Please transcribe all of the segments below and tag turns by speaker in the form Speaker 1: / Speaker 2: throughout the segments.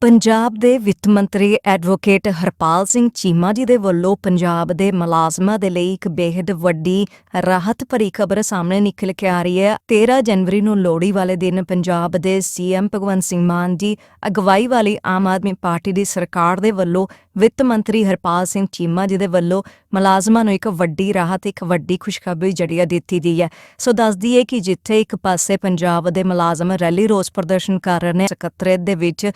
Speaker 1: ਪੰਜਾਬ ਦੇ ਵਿੱਤ ਮੰਤਰੀ ਐਡਵੋਕੇਟ ਹਰਪਾਲ ਸਿੰਘ ਚੀਮਾ ਜੀ ਦੇ ਵੱਲੋਂ ਪੰਜਾਬ ਦੇ ਮੁਲਾਜ਼ਮਾਂ ਦੇ ਲਈ ਇੱਕ ਬੇहद ਵੱਡੀ ਰਾਹਤ ਭਰੀ ਖਬਰ ਸਾਹਮਣੇ ਨਿਕਲ ਕੇ ਆ ਰਹੀ ਹੈ। 13 ਜਨਵਰੀ ਨੂੰ ਲੋਹੜੀ ਵਾਲੇ ਦਿਨ ਪੰਜਾਬ ਦੇ ਸੀਐਮ ਭਗਵੰਤ ਸਿੰਘ ਮਾਨ ਜੀ ਅਗਵਾਈ ਵਾਲੀ ਆਮ ਆਦਮੀ ਪਾਰਟੀ ਦੀ ਸਰਕਾਰ ਦੇ ਵੱਲੋਂ ਵਿੱਤ ਮੰਤਰੀ ਹਰਪਾਲ ਸਿੰਘ ਚੀਮਾ ਜੀ ਦੇ ਵੱਲੋਂ ਮੁਲਾਜ਼ਮਾਂ ਨੂੰ ਇੱਕ ਵੱਡੀ ਰਾਹਤ, ਇੱਕ ਵੱਡੀ ਖੁਸ਼ਖਬਰੀ ਜੜੀਆ ਦਿੱਤੀ ਗਈ ਹੈ। ਸੋ ਦੱਸਦੀ ਹੈ ਕਿ ਜਿੱਥੇ ਇੱਕ ਪਾਸੇ ਪੰਜਾਬ ਦੇ ਮੁਲਾਜ਼ਮ ਰੈਲੀ ਰੋਸ ਪ੍ਰਦਰਸ਼ਨ ਕਰ ਰਹੇ ਨੇ ਸਕੱਤਰੇਤ ਦੇ ਵਿੱਚ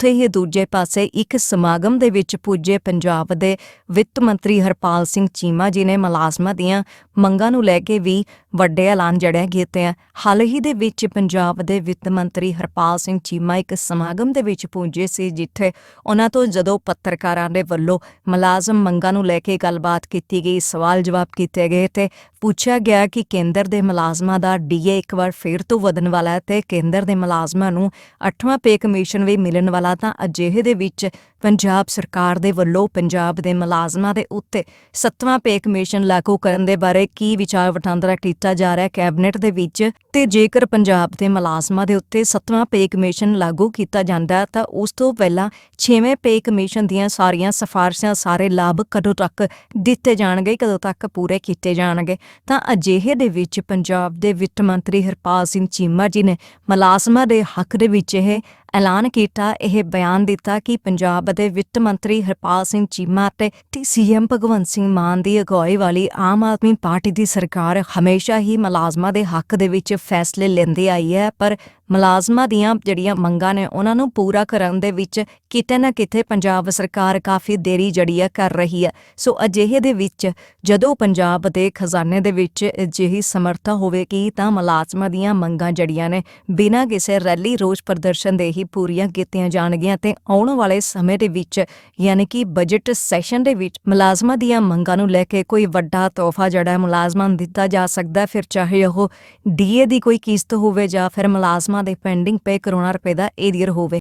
Speaker 1: ਉੱਥੇ ਹੀ ਦੂਜੇ ਪਾਸੇ ਇੱਕ ਸਮਾਗਮ ਦੇ ਵਿੱਚ ਪੁੱਜੇ ਪੰਜਾਬ ਦੇ ਵਿੱਤ ਮੰਤਰੀ ਹਰਪਾਲ ਸਿੰਘ ਚੀਮਾ ਜੀ ਨੇ ਮੁਲਾਜ਼ਮਾਂ ਦੀਆਂ ਮੰਗਾਂ ਨੂੰ ਲੈ ਕੇ ਵੀ ਵੱਡੇ ਐਲਾਨ ਜੜਿਆ ਕੀਤੇ ਆ। ਹਾਲ ਹੀ ਦੇ ਵਿੱਚ ਪੰਜਾਬ ਦੇ ਵਿੱਤ ਮੰਤਰੀ ਹਰਪਾਲ ਸਿੰਘ ਚੀਮਾ ਇੱਕ ਸਮਾਗਮ ਦੇ ਵਿੱਚ ਪਹੁੰਚੇ ਸੀ, ਜਿੱਥੇ ਉਹਨਾਂ ਤੋਂ ਜਦੋਂ ਪੱਤਰਕਾਰਾਂ ਦੇ ਵੱਲੋਂ ਮੁਲਾਜ਼ਮ ਮੰਗਾਂ ਨੂੰ ਲੈ ਕੇ ਗੱਲਬਾਤ ਕੀਤੀ ਗਈ, ਸਵਾਲ ਜਵਾਬ ਕੀਤੇ ਗਏ ਤੇ ਪੁੱਛਿਆ ਗਿਆ ਕਿ ਕੇਂਦਰ ਦੇ ਮੁਲਾਜ਼ਮਾਂ ਦਾ ਡੀਏ ਇੱਕ ਵਾਰ ਫੇਰ ਤੋਂ ਵਧਣ ਵਾਲਾ ਹੈ ਤੇ ਕੇਂਦਰ ਦੇ ਮੁਲਾਜ਼ਮਾਂ ਨੂੰ 8ਵਾਂ ਪੇ ਕਮਿਸ਼ਨ ਵੀ ਮਿਲਣ ਵਾਲਾ ਤਾਂ ਅਜਿਹੇ ਦੇ ਵਿੱਚ ਪੰਜਾਬ ਸਰਕਾਰ ਦੇ ਵੱਲੋਂ ਪੰਜਾਬ ਦੇ ਮੁਲਾਜ਼ਮਾਂ ਦੇ ਉੱਤੇ ਸੱਤਵਾਂ ਪੇ ਕਮਿਸ਼ਨ ਲਾਗੂ ਕਰਨ ਦੇ ਬਾਰੇ ਕੀ ਵਿਚਾਰ ਵਟਾਂਦਰਾ ਕੀਤਾ ਜਾ ਰਿਹਾ ਹੈ ਕੈਬਨਿਟ ਦੇ ਵਿੱਚ? ਤੇ ਜੇਕਰ ਪੰਜਾਬ ਦੇ ਮੁਲਾਜ਼ਮਾਂ ਦੇ ਉੱਤੇ ਸੱਤਵਾਂ ਪੇ ਕਮਿਸ਼ਨ ਲਾਗੂ ਕੀਤਾ ਜਾਂਦਾ ਤਾਂ ਉਸ ਤੋਂ ਪਹਿਲਾਂ ਛੇਵੇਂ ਪੇ ਕਮਿਸ਼ਨ ਦੀਆਂ ਸਾਰੀਆਂ ਸਿਫਾਰਸ਼ਾਂ ਸਾਰੇ ਲਾਭ ਕਦੋਂ ਤੱਕ ਦਿੱਤੇ ਜਾਣਗੇ, ਕਦੋਂ ਤੱਕ ਪੂਰੇ ਕੀਤੇ ਜਾਣਗੇ? ਤਾਂ ਅਜਿਹੇ ਦੇ ਵਿੱਚ ਪੰਜਾਬ ਦੇ ਵਿੱਤ ਮੰਤਰੀ ਹਰਪਾਲ ਸਿੰਘ ਚੀਮਾ ਜੀ ਨੇ ਮੁਲਾਜ਼ਮਾਂ ਦੇ ਹੱਕ ਦੇ ਵਿੱਚ ਇਹ ਐਲਾਨ ਕੀਤਾ। ਇਹ ਬਿਆਨ ਦਿੱਤਾ ਕਿ ਪੰਜਾਬ ਦੇ ਵਿੱਤ ਮੰਤਰੀ ਹਰਪਾਲ ਸਿੰਘ ਚੀਮਾ ਤੇ ਸੀਐਮ ਭਗਵੰਤ ਸਿੰਘ ਮਾਨ ਦੀ ਅਗਵਾਈ ਵਾਲੀ ਆਮ ਆਦਮੀ ਪਾਰਟੀ ਦੀ ਸਰਕਾਰ ਹਮੇਸ਼ਾ ਹੀ ਮੁਲਾਜ਼ਮਾਂ ਦੇ ਹੱਕ ਦੇ ਵਿੱਚ ਫੈਸਲੇ ਲੈਂਦੀ ਆਈ ਹੈ। ਪਰ ਮੁਲਾਜ਼ਮਾਂ ਦੀਆਂ ਜਿਹੜੀਆਂ ਮੰਗਾਂ ਨੇ, ਉਹਨਾਂ ਨੂੰ ਪੂਰਾ ਕਰਨ ਦੇ ਵਿੱਚ ਕਿਤੇ ਨਾ ਕਿਤੇ ਪੰਜਾਬ ਸਰਕਾਰ ਕਾਫੀ ਦੇਰੀ ਜੜੀ ਹੈ ਕਰ ਰਹੀ ਹੈ। ਸੋ ਅਜਿਹੇ ਦੇ ਵਿੱਚ ਜਦੋਂ ਪੰਜਾਬ ਦੇ ਖਜ਼ਾਨੇ ਦੇ ਵਿੱਚ ਅਜਿਹੀ ਸਮਰੱਥਾ ਹੋਵੇਗੀ ਤਾਂ ਮੁਲਾਜ਼ਮਾਂ ਦੀਆਂ ਮੰਗਾਂ ਜੜੀਆਂ ਨੇ ਬਿਨਾਂ ਕਿਸੇ ਰੈਲੀ ਰੋਜ਼ ਪ੍ਰਦਰਸ਼ਨ ਦੇ ਹੀ ਪੂਰੀਆਂ ਕੀਤੀਆਂ ਜਾਣਗੀਆਂ ਤੇ ਆਉਣ ਵਾਲੇ ਸਮੇਂ ਦੇ ਵਿੱਚ, ਯਾਨੀ ਕਿ ਬਜਟ ਸੈਸ਼ਨ ਦੇ ਵਿੱਚ ਮੁਲਾਜ਼ਮਾਂ ਦੀਆਂ ਮੰਗਾਂ ਨੂੰ ਲੈ ਕੇ ਕੋਈ ਵੱਡਾ ਤੋਹਫਾ ਜਿਹੜਾ ਮੁਲਾਜ਼ਮਾਂ ਨੂੰ ਦਿੱਤਾ ਜਾ ਸਕਦਾ ਫਿਰ ਚਾਹੇ ਉਹ ਡੀਏ ਦੀ ਕੋਈ ਕਿਸ਼ਤ ਹੋਵੇ ਜਾਂ ਫਿਰ ਮੁਲਾਜ਼ਮਾਂ ਦੇ ਪੈਂਡਿੰਗ ਪੇ ਕਰੋਨਾ ਰੁਪਏ ਦਾ ਏਰੀਅਰ ਹੋਵੇ।